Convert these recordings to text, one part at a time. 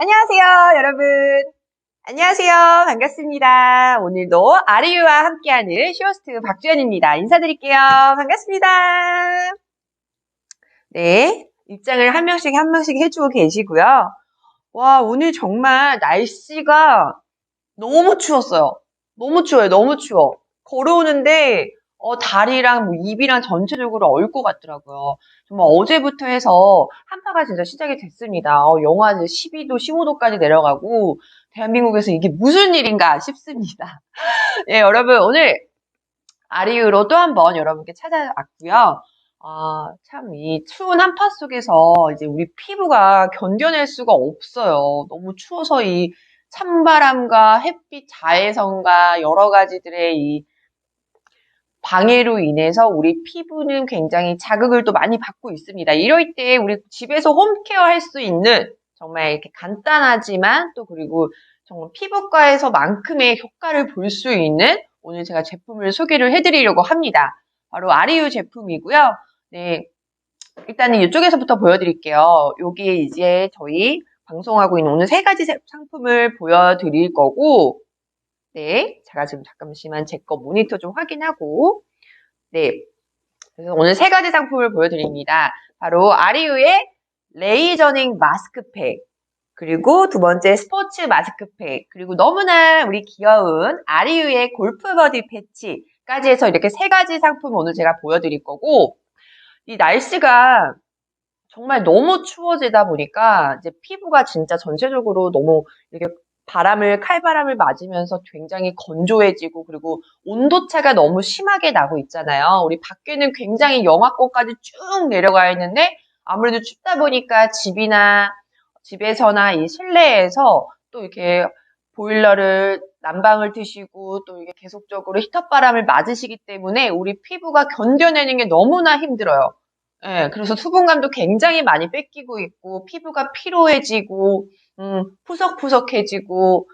안녕하세요, 여러분. 안녕하세요. 반갑습니다. 오늘도 아리유와 함께하는 쇼호스트 박주연입니다. 인사드릴게요. 반갑습니다. 네. 입장을 한 명씩 한 명씩 해주고 계시고요. 와, 오늘 정말 날씨가 너무 추웠어요. 너무 추워요. 너무 추워. 걸어오는데 어, 다리랑 뭐 입이랑 전체적으로 얼 것 같더라고요. 정말 어제부터 해서 한파가 진짜 시작이 됐습니다. 어, 영하 12도, 15도까지 내려가고 대한민국에서 이게 무슨 일인가 싶습니다. 예, 여러분 오늘 아리유로 또 한 번 여러분께 찾아왔고요. 아, 참, 이 추운 한파 속에서 이제 우리 피부가 견뎌낼 수가 없어요. 너무 추워서 이 찬바람과 햇빛 자외선과 여러 가지들의 이 방해로 인해서 우리 피부는 굉장히 자극을 또 많이 받고 있습니다. 이럴 때 우리 집에서 홈케어 할 수 있는 정말 이렇게 간단하지만 또 그리고 정말 피부과에서만큼의 효과를 볼 수 있는 오늘 제가 제품을 소개를 해드리려고 합니다. 바로 아리유 제품이고요. 네. 일단은 이쪽에서부터 보여드릴게요. 여기에 이제 저희 방송하고 있는 오늘 세 가지 상품을 보여드릴 거고, 네. 제가 지금 잠깐만 제 거 모니터 좀 확인하고, 네. 그래서 오늘 세 가지 상품을 보여드립니다. 바로 아리유의 레이저닝 마스크팩, 그리고 두 번째 스포츠 마스크팩, 그리고 너무나 우리 귀여운 아리유의 골프 버디 패치까지 해서 이렇게 세 가지 상품 오늘 제가 보여드릴 거고, 이 날씨가 정말 너무 추워지다 보니까 이제 피부가 진짜 전체적으로 너무 이렇게 바람을 칼바람을 맞으면서 굉장히 건조해지고 그리고 온도차가 너무 심하게 나고 있잖아요. 우리 밖에는 굉장히 영하권까지 쭉 내려가 있는데 아무래도 춥다 보니까 집이나 집에서나 이 실내에서 또 이렇게 보일러를 난방을 트시고 또 이게 계속적으로 히터 바람을 맞으시기 때문에 우리 피부가 견뎌내는 게 너무나 힘들어요. 예, 그래서 수분감도 굉장히 많이 뺏기고 있고 피부가 피로해지고 음, 푸석푸석해지고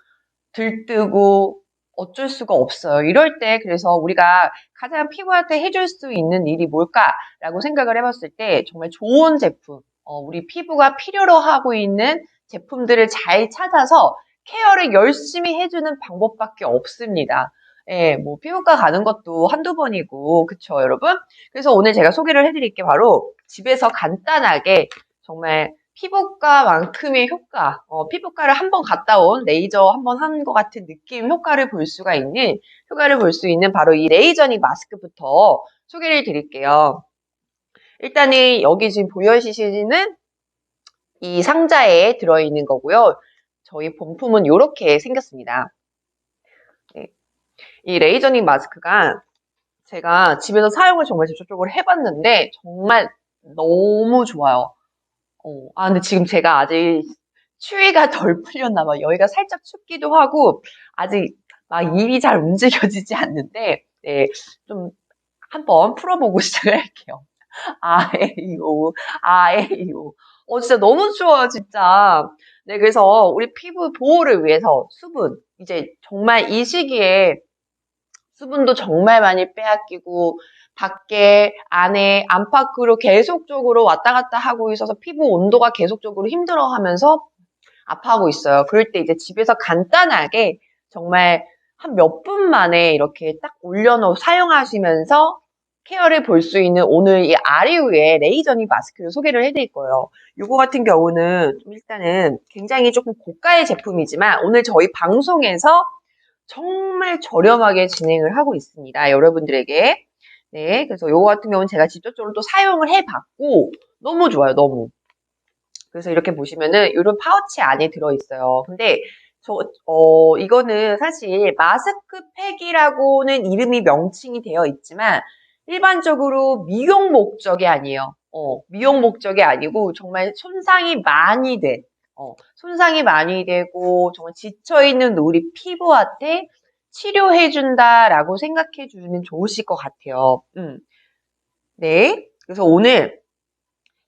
들뜨고 어쩔 수가 없어요. 이럴 때 그래서 우리가 가장 피부한테 해줄 수 있는 일이 뭘까라고 생각을 해봤을 때 정말 좋은 제품, 어, 우리 피부가 필요로 하고 있는 제품들을 잘 찾아서 케어를 열심히 해주는 방법밖에 없습니다. 예, 뭐 피부과 가는 것도 한두 번이고 그쵸 여러분? 그래서 오늘 제가 소개를 해드릴 게 바로 집에서 간단하게 정말 피부과만큼의 효과, 어, 피부과를 한 번 갔다 온 레이저 한 번 한 것 같은 느낌 효과를 볼 수가 있는 효과를 볼 수 있는 바로 이 레이저닝 마스크부터 소개를 드릴게요. 일단은 여기 지금 보여주시는 이 상자에 들어있는 거고요. 저희 본품은 이렇게 생겼습니다. 네. 이 레이저닝 마스크가 제가 집에서 사용을 정말 직접적으로 해봤는데 정말 너무 좋아요. 어, 아 근데 지금 제가 아직 추위가 덜 풀렸나 봐요. 여기가 살짝 춥기도 하고 아직 막 입이 잘 움직여지지 않는데 네, 좀 한번 풀어보고 시작을 할게요. 아에이오 아에이오 어 진짜 너무 추워요 진짜. 네 그래서 우리 피부 보호를 위해서 수분 이제 정말 이 시기에 수분도 정말 많이 빼앗기고 밖에 안에 안팎으로 계속적으로 왔다 갔다 하고 있어서 피부 온도가 계속적으로 힘들어 하면서 아파하고 있어요. 그럴 때 이제 집에서 간단하게 정말 한 몇 분 만에 이렇게 딱 올려놓고 사용하시면서 케어를 볼 수 있는 오늘 이 아리우의 레이저닝 마스크를 소개를 해드릴 거예요. 이거 같은 경우는 일단은 굉장히 조금 고가의 제품이지만 오늘 저희 방송에서 정말 저렴하게 진행을 하고 있습니다. 여러분들에게. 네, 그래서 이거 같은 경우는 제가 직접적으로 또 사용을 해봤고 너무 좋아요, 너무. 그래서 이렇게 보시면은 이런 파우치 안에 들어있어요. 근데 저, 어, 이거는 사실 마스크팩이라고는 이름이 명칭이 되어 있지만 일반적으로 미용 목적이 아니에요. 어, 미용 목적이 아니고 정말 손상이 많이 돼. 어, 손상이 많이 되고 정말 지쳐있는 우리 피부한테 치료해준다라고 생각해주면 좋으실 것 같아요. 음. 네. 그래서 오늘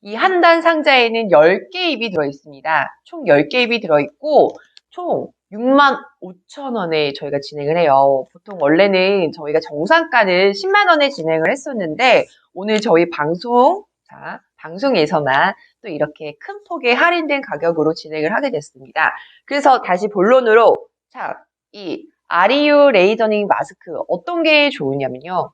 이 한 단 상자에는 10개 입이 들어있습니다. 총 10개 입이 들어있고 총 6만 5천 원에 저희가 진행을 해요. 보통 원래는 저희가 정상가는 10만 원에 진행을 했었는데 오늘 저희 방송 자 방송에서만 또 이렇게 큰 폭의 할인된 가격으로 진행을 하게 됐습니다. 그래서 다시 본론으로 자, 이 아리유 레이저닝 마스크 어떤 게 좋으냐면요.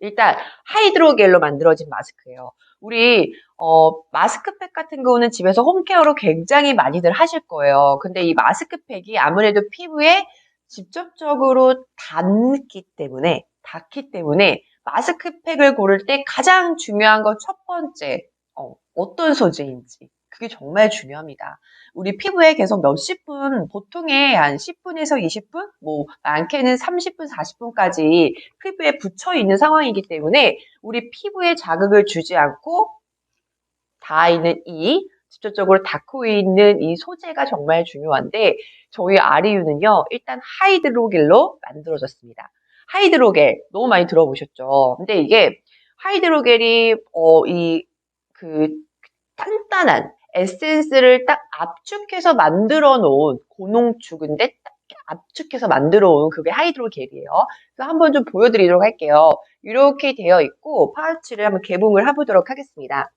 일단 하이드로겔로 만들어진 마스크예요. 우리 어, 마스크팩 같은 경우는 집에서 홈케어로 굉장히 많이들 하실 거예요. 근데 이 마스크팩이 아무래도 피부에 직접적으로 닿기 때문에 닿기 때문에 마스크팩을 고를 때 가장 중요한 건 첫 번째 어, 어떤 소재인지 그게 정말 중요합니다. 우리 피부에 계속 몇십 분, 보통의 한 10분에서 20분, 뭐 많게는 30분, 40분까지 피부에 붙여 있는 상황이기 때문에 우리 피부에 자극을 주지 않고 닿아 있는 이 직접적으로 닿고 있는 이 소재가 정말 중요한데 저희 아리유는요 일단 하이드로겔로 만들어졌습니다. 하이드로겔 너무 많이 들어보셨죠? 근데 이게 하이드로겔이 어, 이 그 단단한 에센스를 딱 압축해서 만들어 놓은 고농축인데 딱 압축해서 만들어 온 그게 하이드로겔이에요. 그래서 한번 좀 보여드리도록 할게요. 이렇게 되어 있고 파우치를 한번 개봉을 해보도록 하겠습니다.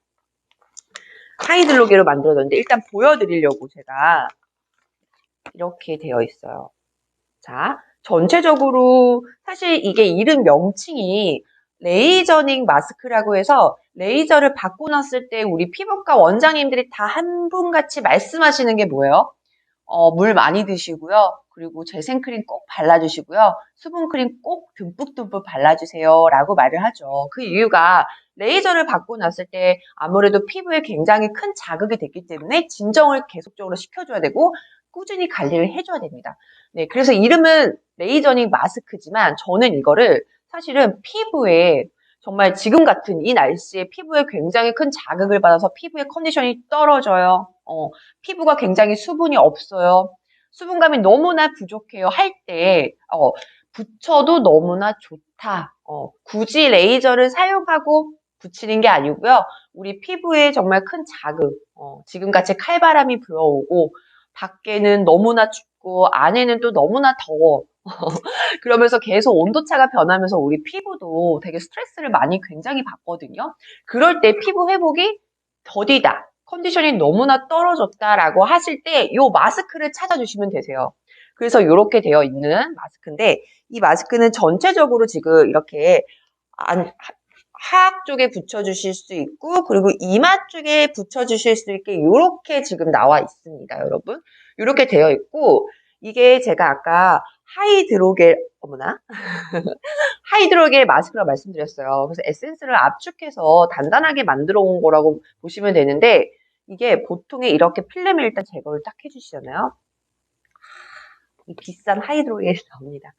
하이드로겔로 만들어졌는데 일단 보여드리려고 제가 이렇게 되어 있어요. 자, 전체적으로 사실 이게 이름 명칭이 레이저닝 마스크라고 해서 레이저를 받고 났을 때 우리 피부과 원장님들이 다 한 분 같이 말씀하시는 게 뭐예요? 어, 물 많이 드시고요. 그리고 재생크림 꼭 발라주시고요. 수분크림 꼭 듬뿍듬뿍 발라주세요. 라고 말을 하죠. 그 이유가 레이저를 받고 났을 때 아무래도 피부에 굉장히 큰 자극이 됐기 때문에 진정을 계속적으로 시켜줘야 되고 꾸준히 관리를 해줘야 됩니다. 네, 그래서 이름은 레이저닝 마스크지만 저는 이거를 사실은 피부에 정말 지금 같은 이 날씨에 피부에 굉장히 큰 자극을 받아서 피부의 컨디션이 떨어져요. 어, 피부가 굉장히 수분이 없어요. 수분감이 너무나 부족해요. 할 때, 어, 붙여도 너무나 좋다. 어, 굳이 레이저를 사용하고 붙이는 게 아니고요. 우리 피부에 정말 큰 자극, 어, 지금같이 칼바람이 불어오고, 밖에는 너무나 춥고, 안에는 또 너무나 더워. 그러면서 계속 온도차가 변하면서 우리 피부도 되게 스트레스를 많이 굉장히 받거든요. 그럴 때 피부 회복이 더디다. 컨디션이 너무나 떨어졌다라고 하실 때 이 마스크를 찾아주시면 되세요. 그래서 이렇게 되어 있는 마스크인데 이 마스크는 전체적으로 지금 이렇게 안, 하악 쪽에 붙여주실 수 있고 그리고 이마 쪽에 붙여주실 수 있게 이렇게 지금 나와 있습니다, 여러분. 이렇게 되어 있고 이게 제가 아까 하이드로겔 어머나 하이드로겔 마스크라고 말씀드렸어요. 그래서 에센스를 압축해서 단단하게 만들어 온 거라고 보시면 되는데 이게 보통에 이렇게 필름을 일단 제거를 딱 해주시잖아요. 이 비싼 하이드로겔이 나옵니다.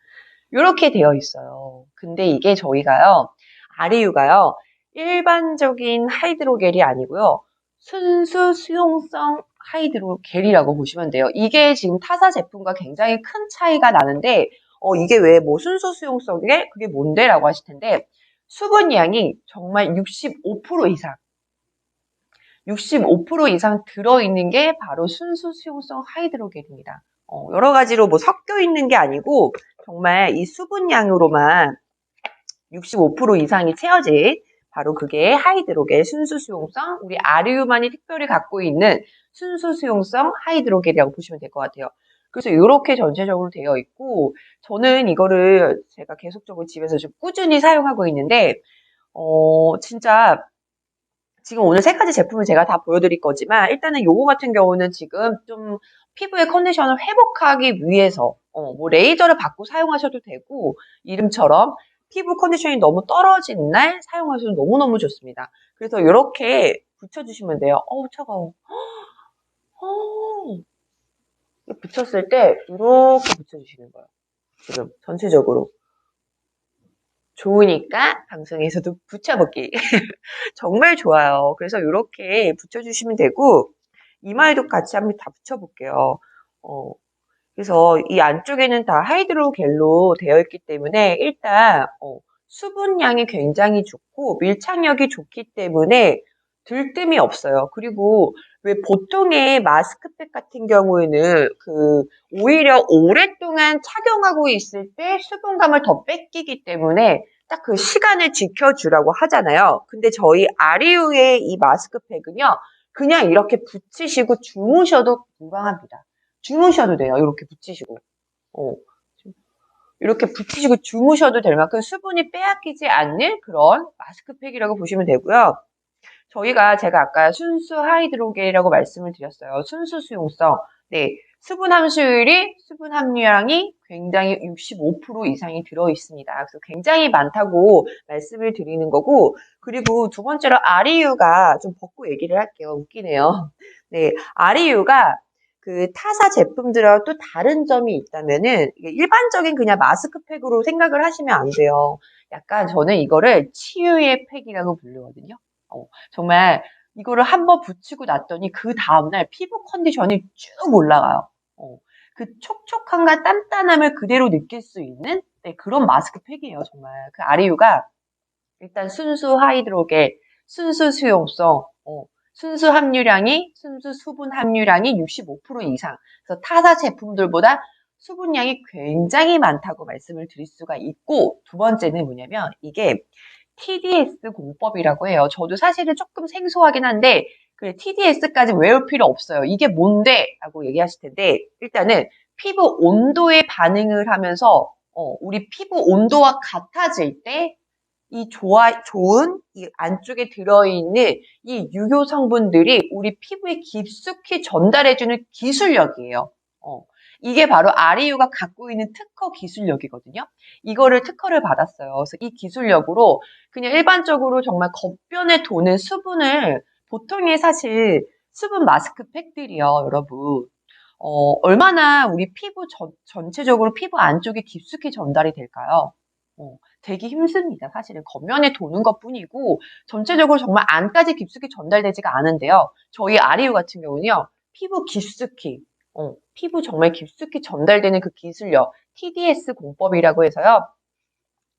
이렇게 되어 있어요. 근데 이게 저희가요 아리유가요 일반적인 하이드로겔이 아니고요 순수 수용성 하이드로겔이라고 보시면 돼요. 이게 지금 타사 제품과 굉장히 큰 차이가 나는데 어, 이게 왜 뭐 순수 수용성에 그게 뭔데? 라고 하실 텐데 수분량이 정말 65% 이상 65% 이상 들어있는 게 바로 순수 수용성 하이드로겔입니다. 어, 여러 가지로 뭐 섞여 있는 게 아니고 정말 이 수분량으로만 65% 이상이 채워진 바로 그게 하이드로겔 순수 수용성 우리 아리유만이 특별히 갖고 있는 순수 수용성 하이드로겔이라고 보시면 될 것 같아요. 그래서 이렇게 전체적으로 되어 있고 저는 이거를 제가 계속적으로 집에서 좀 꾸준히 사용하고 있는데 어 진짜 지금 오늘 세 가지 제품을 제가 다 보여드릴 거지만 일단은 요거 같은 경우는 지금 좀 피부의 컨디션을 회복하기 위해서 어, 뭐 레이저를 받고 사용하셔도 되고 이름처럼 피부 컨디션이 너무 떨어진 날 사용하셔도 너무너무 좋습니다. 그래서 이렇게 붙여주시면 돼요. 어우 차가워. 어, 붙였을 때 이렇게 붙여주시는 거예요. 지금 전체적으로. 좋으니까 방송에서도 붙여보기. 정말 좋아요. 그래서 이렇게 붙여주시면 되고 이마에도 같이 한번 다 붙여볼게요. 어, 그래서 이 안쪽에는 다 하이드로겔로 되어 있기 때문에 일단 어, 수분량이 굉장히 좋고 밀착력이 좋기 때문에 들뜸이 없어요. 그리고 왜 보통의 마스크팩 같은 경우에는 그 오히려 오랫동안 착용하고 있을 때 수분감을 더 뺏기기 때문에 딱 그 시간을 지켜주라고 하잖아요. 근데 저희 아리우의 이 마스크팩은요, 그냥 이렇게 붙이시고 주무셔도 무방합니다. 주무셔도 돼요. 이렇게 붙이시고. 어. 이렇게 붙이시고 주무셔도 될 만큼 수분이 빼앗기지 않는 그런 마스크팩이라고 보시면 되고요. 저희가 제가 아까 순수 하이드로겔이라고 말씀을 드렸어요. 순수 수용성. 네. 수분 함수율이 수분 함유량이 굉장히 65% 이상이 들어 있습니다. 그래서 굉장히 많다고 말씀을 드리는 거고 그리고 두 번째로 아리유가 좀 벗고 얘기를 할게요. 웃기네요. 네. 아리유가 그 타사 제품들하고 또 다른 점이 있다면은 일반적인 그냥 마스크팩으로 생각을 하시면 안 돼요. 약간 저는 이거를 치유의 팩이라고 부르거든요. 어, 정말 이거를 한번 붙이고 났더니 그 다음날 피부 컨디션이 쭉 올라가요. 어, 그 촉촉함과 단단함을 그대로 느낄 수 있는 네, 그런 마스크팩이에요, 정말. 그 아리유가 일단 순수 하이드로겔, 순수 수용성, 어, 순수 함유량이, 순수 수분 함유량이 65% 이상. 그래서 타사 제품들보다 수분량이 굉장히 많다고 말씀을 드릴 수가 있고, 두 번째는 뭐냐면, 이게 TDS 공법이라고 해요. 저도 사실은 조금 생소하긴 한데, 그래, TDS까지 외울 필요 없어요. 이게 뭔데? 라고 얘기하실 텐데, 일단은 피부 온도에 반응을 하면서, 어, 우리 피부 온도와 같아질 때, 이 좋아, 좋은 이 안쪽에 들어있는 이 유효 성분들이 우리 피부에 깊숙이 전달해주는 기술력이에요. 어, 이게 바로 아리유가 갖고 있는 특허 기술력이거든요. 이거를 특허를 받았어요. 그래서 이 기술력으로 그냥 일반적으로 정말 겉변에 도는 수분을 보통의 사실 수분 마스크팩들이요, 여러분. 어, 얼마나 우리 피부 전, 전체적으로 피부 안쪽에 깊숙이 전달이 될까요? 어, 되기 힘듭니다. 사실은 겉면에 도는 것 뿐이고 전체적으로 정말 안까지 깊숙이 전달되지가 않은데요. 저희 아리유 같은 경우는요. 피부 깊숙이 어, 피부 정말 깊숙이 전달되는 그 기술력 TDS 공법이라고 해서요.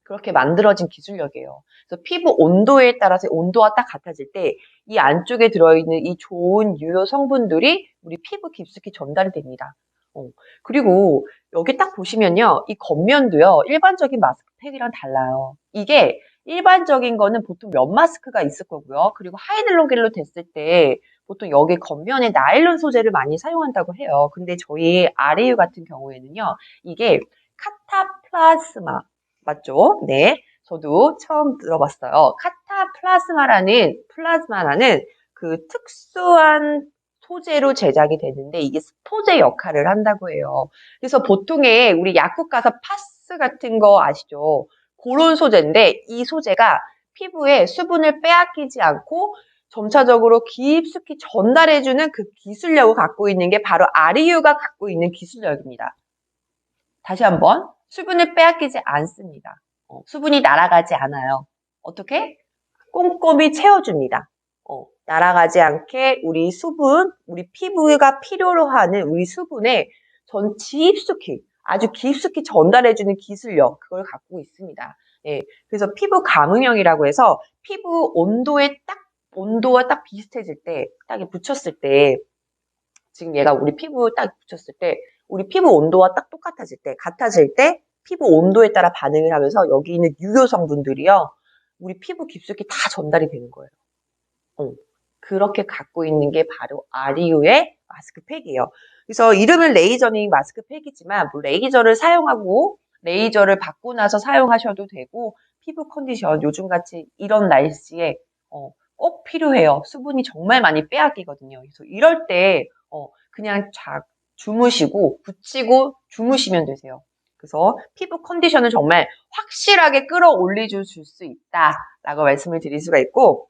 그렇게 만들어진 기술력이에요. 그래서 피부 온도에 따라서 온도와 딱 같아질 때 이 안쪽에 들어있는 이 좋은 유효 성분들이 우리 피부 깊숙이 전달이 됩니다. 어, 그리고 여기 딱 보시면요. 이 겉면도요. 일반적인 마스크 팩이랑 달라요. 이게 일반적인 거는 보통 면 마스크가 있을 거고요. 그리고 하이드로겔로 됐을 때 보통 여기 겉면에 나일론 소재를 많이 사용한다고 해요. 근데 저희 아레유 같은 경우에는요. 이게 카타플라스마 맞죠? 네. 저도 처음 들어봤어요. 카타플라스마라는 플라즈마라는 그 특수한 소재로 제작이 되는데 이게 스포제 역할을 한다고 해요. 그래서 보통의 우리 약국 가서 파스 같은 거 아시죠? 그런 소재인데 이 소재가 피부에 수분을 빼앗기지 않고 점차적으로 깊숙이 전달해주는 그 기술력을 갖고 있는 게 바로 아리유가 갖고 있는 기술력입니다. 다시 한번 수분을 빼앗기지 않습니다. 어, 수분이 날아가지 않아요. 어떻게? 꼼꼼히 채워줍니다. 어, 날아가지 않게 우리 수분, 우리 피부가 필요로 하는 우리 수분에 전 깊숙이, 아주 깊숙이 전달해주는 기술력, 그걸 갖고 있습니다. 예, 그래서 피부 감응형이라고 해서 피부 온도에 딱, 온도와 딱 비슷해질 때, 딱 붙였을 때, 지금 얘가 우리 피부 딱 붙였을 때, 우리 피부 온도와 딱 똑같아질 때, 같아질 때, 피부 온도에 따라 반응을 하면서 여기 있는 유효 성분들이요, 우리 피부 깊숙이 다 전달이 되는 거예요. 어, 그렇게 갖고 있는 게 바로 아리우의 마스크팩이에요. 그래서 이름은 레이저닝 마스크 팩이지만 뭐 레이저를 사용하고 레이저를 받고 나서 사용하셔도 되고 피부 컨디션 요즘같이 이런 날씨에 어, 꼭 필요해요. 수분이 정말 많이 빼앗기거든요. 그래서 이럴 때 어, 그냥 자, 주무시고 붙이고 주무시면 되세요. 그래서 피부 컨디션을 정말 확실하게 끌어올려 줄 수 있다라고 말씀을 드릴 수가 있고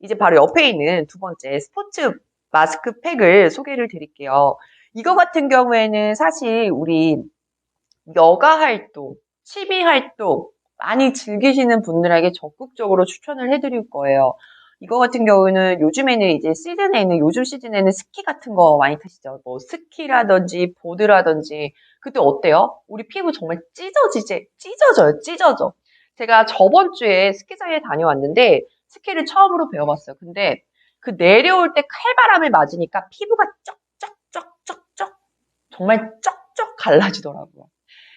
이제 바로 옆에 있는 두 번째 스포츠 마스크팩을 소개를 드릴게요. 이거 같은 경우에는 사실 우리 여가 활동, 취미 활동 많이 즐기시는 분들에게 적극적으로 추천을 해드릴 거예요. 이거 같은 경우는 요즘에는 이제 시즌에는 요즘 시즌에는 스키 같은 거 많이 타시죠. 뭐 스키라든지 보드라든지 그때 어때요? 우리 피부 정말 찢어지지 찢어져요. 찢어져. 제가 저번 주에 스키장에 다녀왔는데 스키를 처음으로 배워봤어요. 근데 그 내려올 때 칼바람을 맞으니까 피부가 쩍쩍쩍쩍쩍 정말 쩍쩍 갈라지더라고요.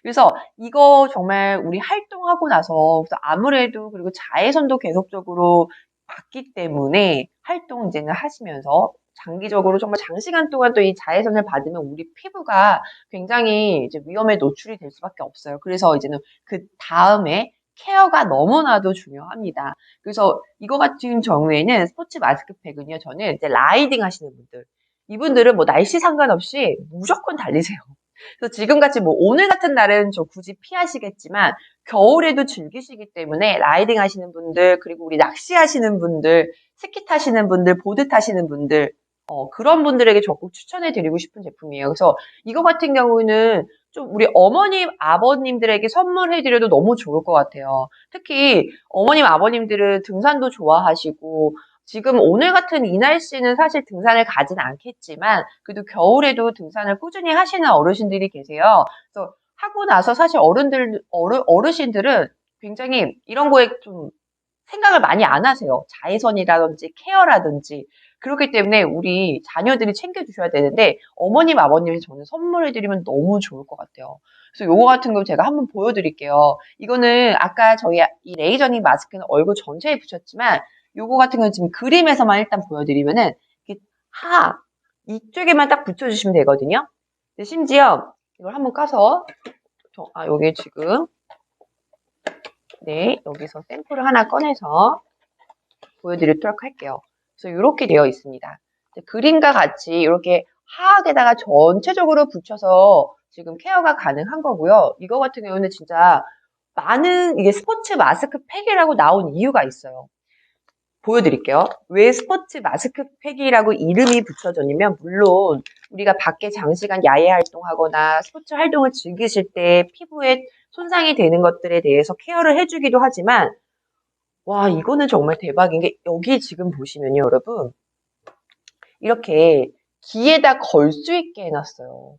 그래서 이거 정말 우리 활동하고 나서 아무래도 그리고 자외선도 계속적으로 받기 때문에 활동 이제는 하시면서 장기적으로 정말 장시간 동안 또 이 자외선을 받으면 우리 피부가 굉장히 이제 위험에 노출이 될 수밖에 없어요. 그래서 이제는 그 다음에 케어가 너무나도 중요합니다. 그래서 이거 같은 경우에는 스포츠 마스크팩은요, 저는 이제 라이딩 하시는 분들, 이분들은 뭐 날씨 상관없이 무조건 달리세요. 그래서 지금같이 뭐 오늘 같은 날은 저 굳이 피하시겠지만 겨울에도 즐기시기 때문에 라이딩 하시는 분들 그리고 우리 낚시 하시는 분들 스키 타시는 분들 보드 타시는 분들 어, 그런 분들에게 적극 추천해 드리고 싶은 제품이에요. 그래서 이거 같은 경우는 좀 우리 어머님, 아버님들에게 선물해 드려도 너무 좋을 것 같아요. 특히 어머님, 아버님들은 등산도 좋아하시고 지금 오늘 같은 이 날씨는 사실 등산을 가진 않겠지만 그래도 겨울에도 등산을 꾸준히 하시는 어르신들이 계세요. 그래서 하고 나서 사실 어른들 어르, 어르신들은 굉장히 이런 거에 좀 생각을 많이 안 하세요. 자외선이라든지 케어라든지 그렇기 때문에 우리 자녀들이 챙겨주셔야 되는데 어머님 아버님이 저는 선물해드리면 너무 좋을 것 같아요. 그래서 요거 같은 거 제가 한번 보여드릴게요. 이거는 아까 저희 이 레이저닝 마스크는 얼굴 전체에 붙였지만 요거 같은 경우는 지금 그림에서만 일단 보여드리면은 하 이쪽에만 딱 붙여주시면 되거든요. 심지어 이걸 한번 까서 저, 아 여기 지금 네 여기서 샘플을 하나 꺼내서 보여드리도록 할게요. 그래서 이렇게 되어 있습니다. 그림과 같이 이렇게 하악에다가 전체적으로 붙여서 지금 케어가 가능한 거고요. 이거 같은 경우는 진짜 많은 이게 스포츠 마스크 팩이라고 나온 이유가 있어요. 보여드릴게요. 왜 스포츠 마스크팩이라고 이름이 붙여졌냐면 물론 우리가 밖에 장시간 야외 활동하거나 스포츠 활동을 즐기실 때 피부에 손상이 되는 것들에 대해서 케어를 해주기도 하지만 와 이거는 정말 대박인 게 여기 지금 보시면요 여러분 이렇게 귀에다 걸 수 있게 해놨어요.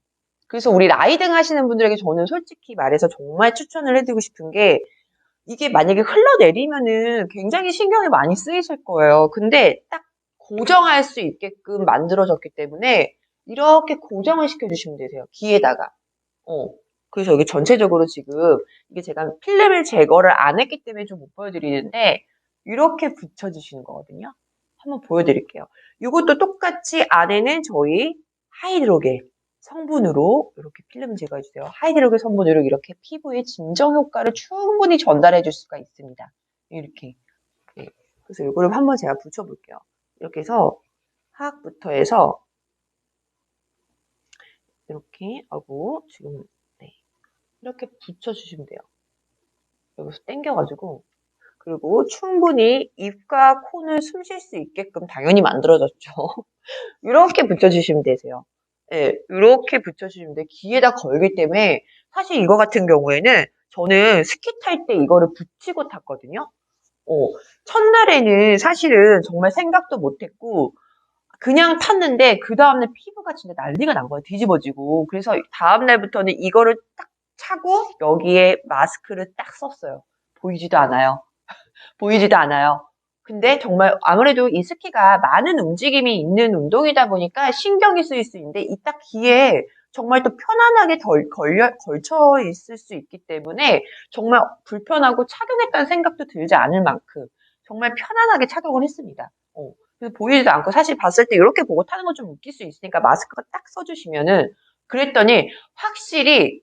그래서 우리 라이딩 하시는 분들에게 저는 솔직히 말해서 정말 추천을 해드리고 싶은 게 이게 만약에 흘러내리면은 굉장히 신경이 많이 쓰이실 거예요. 근데 딱 고정할 수 있게끔 만들어졌기 때문에 이렇게 고정을 시켜주시면 되세요. 귀에다가. 어. 그래서 여기 전체적으로 지금 이게 제가 필름을 제거를 안 했기 때문에 좀 못 보여드리는데 이렇게 붙여주시는 거거든요. 한번 보여드릴게요. 이것도 똑같이 안에는 저희 하이드로겔 성분으로 이렇게 필름 제거해주세요. 하이드로겔 성분으로 이렇게 피부에 진정 효과를 충분히 전달해 줄 수가 있습니다. 이렇게. 네. 그래서 이거를 한번 제가 붙여볼게요. 이렇게 해서 하악부터 해서 이렇게 하고 지금 네. 이렇게 붙여주시면 돼요. 여기서 당겨가지고 그리고 충분히 입과 코는 숨 쉴 수 있게끔 당연히 만들어졌죠. 이렇게 붙여주시면 되세요. 네, 이렇게 붙여주시면 돼. 귀에다 걸기 때문에 사실 이거 같은 경우에는 저는 스키 탈 때 이거를 붙이고 탔거든요. 어, 첫날에는 사실은 정말 생각도 못했고 그냥 탔는데 그 다음날 피부가 진짜 난리가 난 거예요. 뒤집어지고. 그래서 다음날부터는 이거를 딱 차고 여기에 마스크를 딱 썼어요. 보이지도 않아요. 보이지도 않아요. 근데 정말 아무래도 이 스키가 많은 움직임이 있는 운동이다 보니까 신경이 쓰일 수 있는데 이딱 귀에 정말 또 편안하게 덜, 걸려, 걸쳐 있을 수 있기 때문에 정말 불편하고 착용했다는 생각도 들지 않을 만큼 정말 편안하게 착용을 했습니다. 어. 보이지도 않고 사실 봤을 때 이렇게 보고 타는 건 좀 웃길 수 있으니까 마스크가 딱 써주시면은 그랬더니 확실히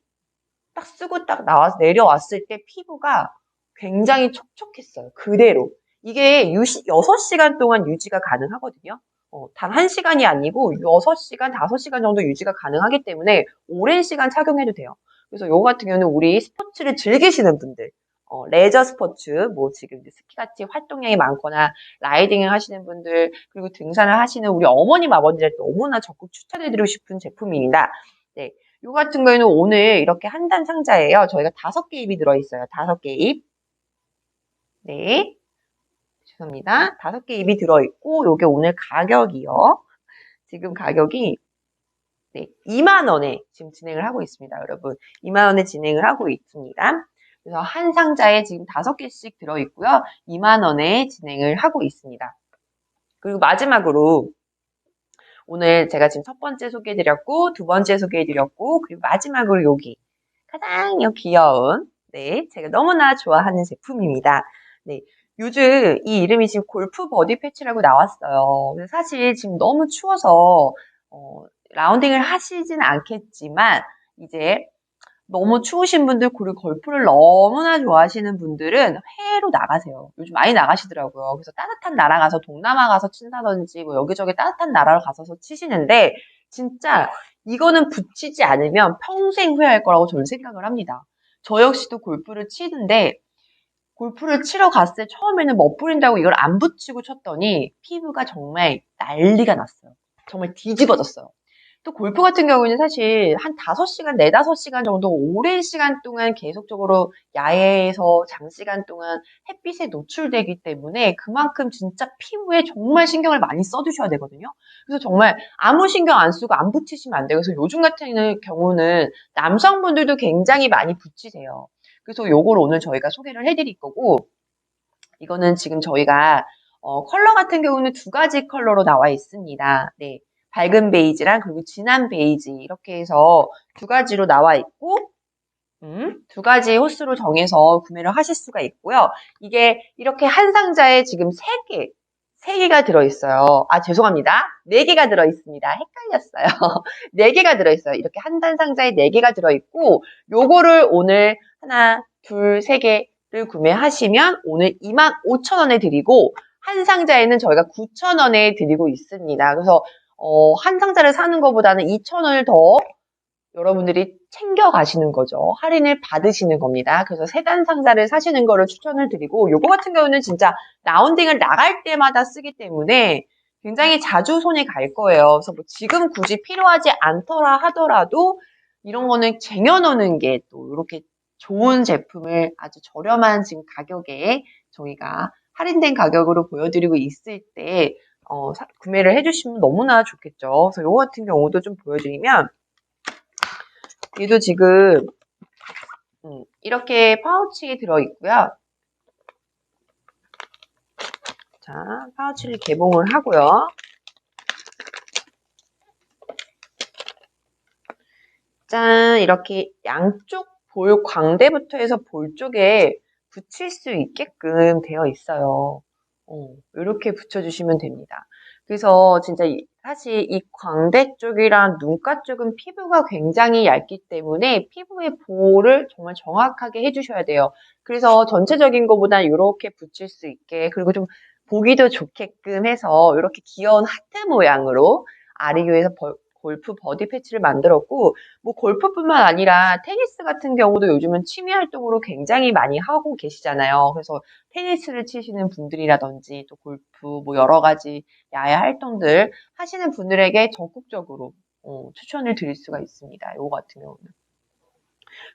딱 쓰고 딱 나와서 내려왔을 때 피부가 굉장히 촉촉했어요. 그대로. 이게 6시간 동안 유지가 가능하거든요. 어, 단 1시간이 아니고 6시간, 5시간 정도 유지가 가능하기 때문에 오랜 시간 착용해도 돼요. 그래서 요거 같은 경우는 우리 스포츠를 즐기시는 분들, 어, 레저 스포츠, 뭐 지금 스키같이 활동량이 많거나 라이딩을 하시는 분들, 그리고 등산을 하시는 우리 어머님, 아버님들 너무나 적극 추천해드리고 싶은 제품입니다. 네. 요 같은 경우에는 오늘 이렇게 한 단 상자예요. 저희가 다섯 개 입이 들어있어요. 다섯 개 입. 네. 죄송합니다. 다섯 개 입이 들어있고, 요게 오늘 가격이요. 지금 가격이 네, 2만 원에 지금 진행을 하고 있습니다, 여러분. 2만 원에 진행을 하고 있습니다. 그래서 한 상자에 지금 다섯 개씩 들어 있고요. 2만 원에 진행을 하고 있습니다. 그리고 마지막으로 오늘 제가 지금 첫 번째 소개해 드렸고, 두 번째 소개해 드렸고, 그리고 마지막으로 여기 가장 귀여운, 네, 제가 너무나 좋아하는 제품입니다. 네, 요즘 이 이름이 지금 골프 버디 패치라고 나왔어요. 사실 지금 너무 추워서, 어, 라운딩을 하시진 않겠지만, 이제 너무 추우신 분들 그리고 골프를 너무나 좋아하시는 분들은 해외로 나가세요. 요즘 많이 나가시더라고요. 그래서 따뜻한 나라 가서 동남아 가서 친다든지 뭐 여기저기 따뜻한 나라로 가서 치시는데 진짜 이거는 붙이지 않으면 평생 후회할 거라고 저는 생각을 합니다. 저 역시도 골프를 치는데 골프를 치러 갔을 때 처음에는 멋부린다고 이걸 안 붙이고 쳤더니 피부가 정말 난리가 났어요. 정말 뒤집어졌어요. 또 골프 같은 경우는 사실 한 5시간, 4, 5시간 정도 오랜 시간 동안 계속적으로 야외에서 장시간 동안 햇빛에 노출되기 때문에 그만큼 진짜 피부에 정말 신경을 많이 써주셔야 되거든요. 그래서 정말 아무 신경 안 쓰고 안 붙이시면 안 돼요. 그래서 요즘 같은 경우는 남성분들도 굉장히 많이 붙이세요. 그래서 요걸 오늘 저희가 소개를 해드릴 거고, 이거는 지금 저희가 어, 컬러 같은 경우는 두 가지 컬러로 나와 있습니다. 네. 밝은 베이지랑 그리고 진한 베이지 이렇게 해서 두 가지로 나와 있고 음, 두 가지 호스로 정해서 구매를 하실 수가 있고요. 이게 이렇게 한 상자에 지금 세 개, 세 개가 들어있어요. 아, 죄송합니다. 네 개가 들어있습니다. 헷갈렸어요. 네 개가 들어있어요. 이렇게 한 단 상자에 네 개가 들어있고, 요거를 오늘 하나, 둘, 세 개를 구매하시면 오늘 25,000원에 드리고, 한 상자에는 저희가 9,000원에 드리고 있습니다. 그래서 어, 한 상자를 사는 것보다는 2,000원을 더 여러분들이 챙겨 가시는 거죠. 할인을 받으시는 겁니다. 그래서 세단 상자를 사시는 거를 추천을 드리고 요거 같은 경우는 진짜 라운딩을 나갈 때마다 쓰기 때문에 굉장히 자주 손에 갈 거예요. 그래서 뭐 지금 굳이 필요하지 않더라 하더라도 이런 거는 쟁여놓는 게 또 이렇게 좋은 제품을 아주 저렴한 지금 가격에 저희가 할인된 가격으로 보여드리고 있을 때 어, 사, 구매를 해주시면 너무나 좋겠죠. 그래서 이거 같은 경우도 좀 보여드리면 얘도 지금 음, 이렇게 파우치에 들어있고요. 자, 파우치를 개봉을 하고요. 짠, 이렇게 양쪽 볼 광대부터 해서 볼 쪽에 붙일 수 있게끔 되어 있어요. 어, 이렇게 붙여주시면 됩니다. 그래서 진짜 사실 이 광대 쪽이랑 눈가 쪽은 피부가 굉장히 얇기 때문에 피부의 보호를 정말 정확하게 해주셔야 돼요. 그래서 전체적인 것보다 이렇게 붙일 수 있게 그리고 좀 보기도 좋게끔 해서 이렇게 귀여운 하트 모양으로 아리교에서 골프 버디 패치를 만들었고 뭐 골프뿐만 아니라 테니스 같은 경우도 요즘은 취미 활동으로 굉장히 많이 하고 계시잖아요. 그래서 테니스를 치시는 분들이라든지 또 골프 뭐 여러 가지 야외 활동들 하시는 분들에게 적극적으로 어, 추천을 드릴 수가 있습니다. 이거 같은 경우는.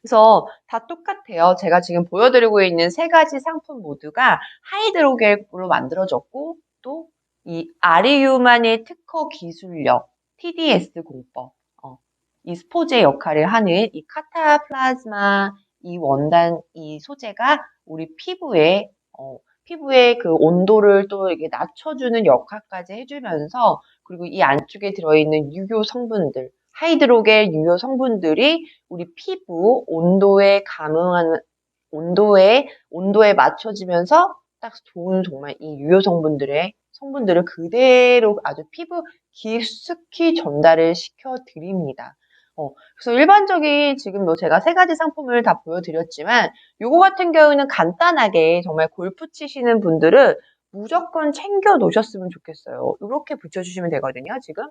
그래서 다 똑같아요. 제가 지금 보여드리고 있는 세 가지 상품 모두가 하이드로겔로 만들어졌고 또 이 아리유만의 특허 기술력 TDS 공법, 어, 이 스포제 역할을 하는 이 카타플라즈마 이 원단 이 소재가 우리 피부에 어, 피부의 그 온도를 또 이렇게 낮춰주는 역할까지 해주면서 그리고 이 안쪽에 들어있는 유효 성분들 하이드로겔 유효 성분들이 우리 피부 온도에 감응하는 온도에 온도에 맞춰지면서 딱 좋은 정말 이 유효 성분들의 성분들을 그대로 아주 피부 깊숙이 전달을 시켜 드립니다. 어, 그래서 일반적인 지금 뭐 제가 세 가지 상품을 다 보여드렸지만 요거 같은 경우는 간단하게 정말 골프 치시는 분들은 무조건 챙겨 놓으셨으면 좋겠어요. 이렇게 붙여주시면 되거든요, 지금.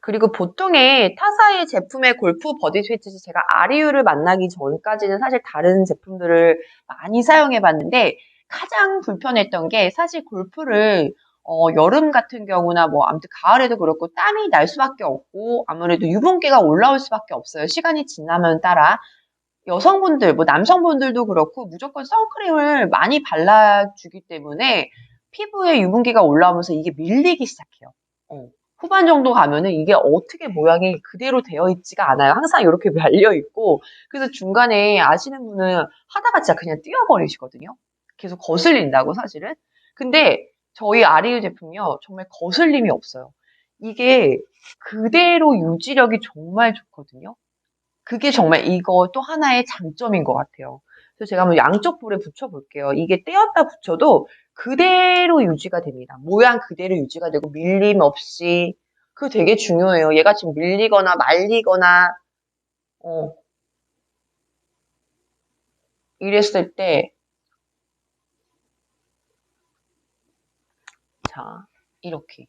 그리고 보통의 타사의 제품의 골프 버디 스웨트시 제가 아리유를 만나기 전까지는 사실 다른 제품들을 많이 사용해 봤는데 가장 불편했던 게 사실 골프를 어, 여름 같은 경우나 뭐 아무튼 가을에도 그렇고 땀이 날 수밖에 없고 아무래도 유분기가 올라올 수밖에 없어요. 시간이 지나면 따라 여성분들, 뭐 남성분들도 그렇고 무조건 선크림을 많이 발라주기 때문에 피부에 유분기가 올라오면서 이게 밀리기 시작해요. 어. 후반 정도 가면은 이게 어떻게 모양이 그대로 되어 있지가 않아요. 항상 이렇게 말려 있고 그래서 중간에 아시는 분은 하다가 진짜 그냥 뛰어버리시거든요. 계속 거슬린다고 사실은. 근데 저희 아리유 제품이요. 정말 거슬림이 없어요. 이게 그대로 유지력이 정말 좋거든요. 그게 정말 이거 또 하나의 장점인 것 같아요. 그래서 제가 한번 양쪽 볼에 붙여볼게요. 이게 떼었다 붙여도 그대로 유지가 됩니다. 모양 그대로 유지가 되고 밀림 없이 그거 되게 중요해요. 얘가 지금 밀리거나 말리거나 어 이랬을 때 자, 이렇게.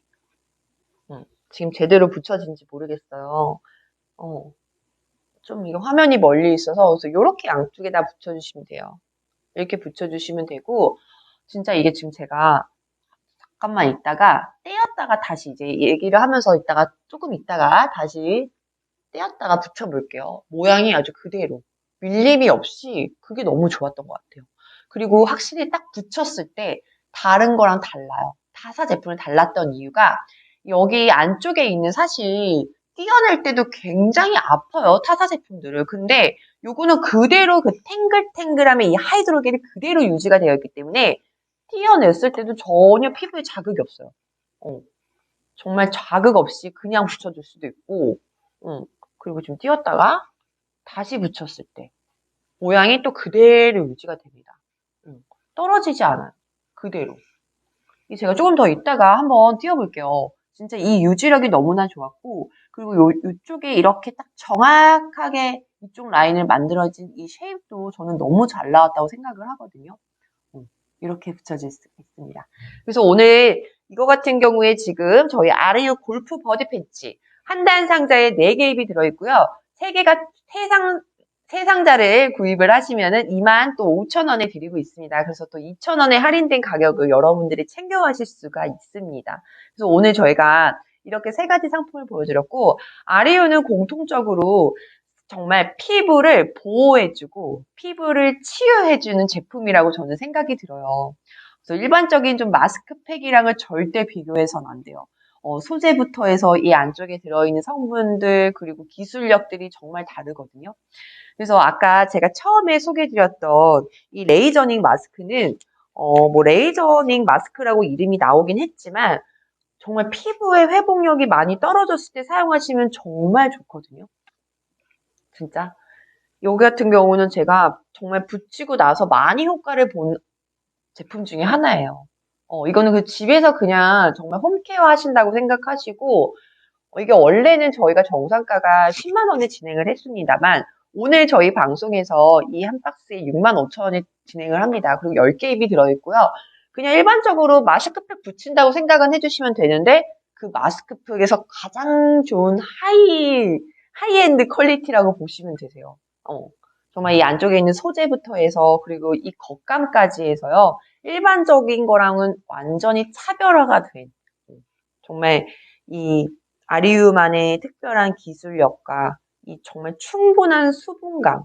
음, 지금 제대로 붙여진지 모르겠어요. 어, 좀 이거 화면이 멀리 있어서 그래서 이렇게 양쪽에 다 붙여주시면 돼요. 이렇게 붙여주시면 되고 진짜 이게 지금 제가 잠깐만 있다가 떼었다가 다시 이제 얘기를 하면서 있다가 조금 있다가 다시 떼었다가 붙여볼게요. 모양이 아주 그대로 밀림이 없이 그게 너무 좋았던 것 같아요. 그리고 확실히 딱 붙였을 때 다른 거랑 달라요. 타사 제품을 달랐던 이유가 여기 안쪽에 있는 사실 띄어낼 때도 굉장히 아파요. 타사 제품들을. 근데 요거는 그대로 그 탱글탱글함의 이 하이드로겔이 그대로 유지가 되어 있기 때문에 띄어냈을 때도 전혀 피부에 자극이 없어요. 어, 정말 자극 없이 그냥 붙여줄 수도 있고, 음, 그리고 좀 띄었다가 다시 붙였을 때 모양이 또 그대로 유지가 됩니다. 음, 떨어지지 않아요. 그대로. 제가 조금 더 있다가 한번 띄워볼게요. 진짜 이 유지력이 너무나 좋았고, 그리고 요, 이쪽에 이렇게 딱 정확하게 이쪽 라인을 만들어진 이 쉐입도 저는 너무 잘 나왔다고 생각을 하거든요. 음, 이렇게 붙여질 수 있습니다. 그래서 오늘 이거 같은 경우에 지금 저희 아르유 골프 버디 팬치 한단 상자에 4개 입이 들어있고요. 3개가 세상 세 상자를 구입을 하시면은 2만 또 5천 원에 드리고 있습니다. 그래서 또 2천 원에 할인된 가격을 여러분들이 챙겨가실 수가 있습니다. 그래서 오늘 저희가 이렇게 세 가지 상품을 보여드렸고 아리오는 공통적으로 정말 피부를 보호해주고 피부를 치유해주는 제품이라고 저는 생각이 들어요. 그래서 일반적인 좀 마스크팩이랑은 절대 비교해서는 안 돼요. 어, 소재부터 해서 이 안쪽에 들어있는 성분들 그리고 기술력들이 정말 다르거든요. 그래서 아까 제가 처음에 소개해드렸던 이 레이저닝 마스크는 어, 뭐 레이저닝 마스크라고 이름이 나오긴 했지만 정말 피부의 회복력이 많이 떨어졌을 때 사용하시면 정말 좋거든요. 진짜. 여기 같은 경우는 제가 정말 붙이고 나서 많이 효과를 본 제품 중에 하나예요. 어, 이거는 그 집에서 그냥 정말 홈케어 하신다고 생각하시고, 어, 이게 원래는 저희가 정상가가 10만원에 진행을 했습니다만, 오늘 저희 방송에서 이 한 박스에 6만 5천 원에 진행을 합니다. 그리고 10개 입이 들어있고요. 그냥 일반적으로 마스크팩 붙인다고 생각은 해주시면 되는데 그 마스크팩에서 가장 좋은 하이 하이엔드 퀄리티라고 보시면 되세요. 어, 정말 이 안쪽에 있는 소재부터 해서 그리고 이 겉감까지 해서요. 일반적인 거랑은 완전히 차별화가 된 정말 이 아리우만의 특별한 기술력과 이 정말 충분한 수분감.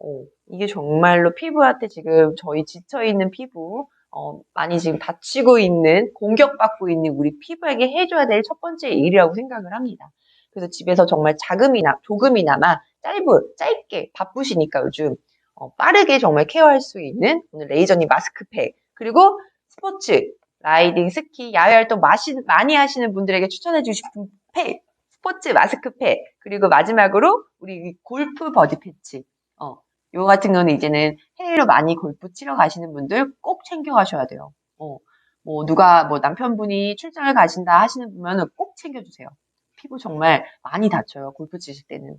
어, 이게 정말로 피부한테 지금 저희 지쳐있는 피부, 어, 많이 지금 다치고 있는, 공격받고 있는 우리 피부에게 해줘야 될 첫 번째 일이라고 생각을 합니다. 그래서 집에서 정말 자금이나, 조금이나마 짧은, 짧게 바쁘시니까 요즘, 어, 빠르게 정말 케어할 수 있는 오늘 레이저니 마스크팩, 그리고 스포츠, 라이딩, 스키, 야외 활동 많이 하시는 분들에게 추천해 주고 싶은 팩, 스포츠 마스크팩, 그리고 마지막으로 우리 골프 버디 패치. 어, 요 같은 경우는 이제는 해외로 많이 골프 치러 가시는 분들 꼭 챙겨 가셔야 돼요. 어, 뭐 누가 뭐 남편분이 출장을 가신다 하시는 분은 꼭 챙겨주세요. 피부 정말 많이 다쳐요. 골프 치실 때는.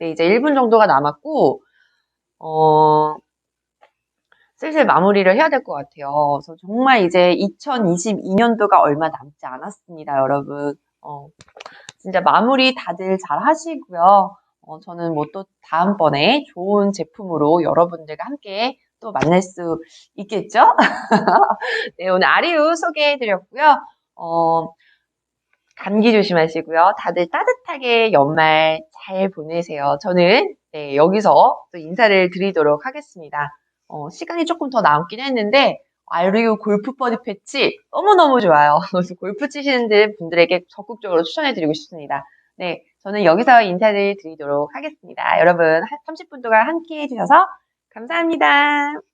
네, 이제 1분 정도가 남았고, 어, 슬슬 마무리를 해야 될 것 같아요. 그래서 정말 이제 2022년도가 얼마 남지 않았습니다, 여러분. 어, 진짜 마무리 다들 잘 하시고요. 어, 저는 뭐 또 다음번에 좋은 제품으로 여러분들과 함께 또 만날 수 있겠죠? 네, 오늘 아리우 소개해드렸고요. 어, 감기 조심하시고요. 다들 따뜻하게 연말 잘 보내세요. 저는 네, 여기서 또 인사를 드리도록 하겠습니다. 어, 시간이 조금 더 남긴 했는데 아이리오 골프 버디 패치 너무너무 좋아요. 골프 치시는 분들에게 적극적으로 추천해드리고 싶습니다. 네, 저는 여기서 인사를 드리도록 하겠습니다. 여러분 30분 동안 함께 해 주셔서 감사합니다.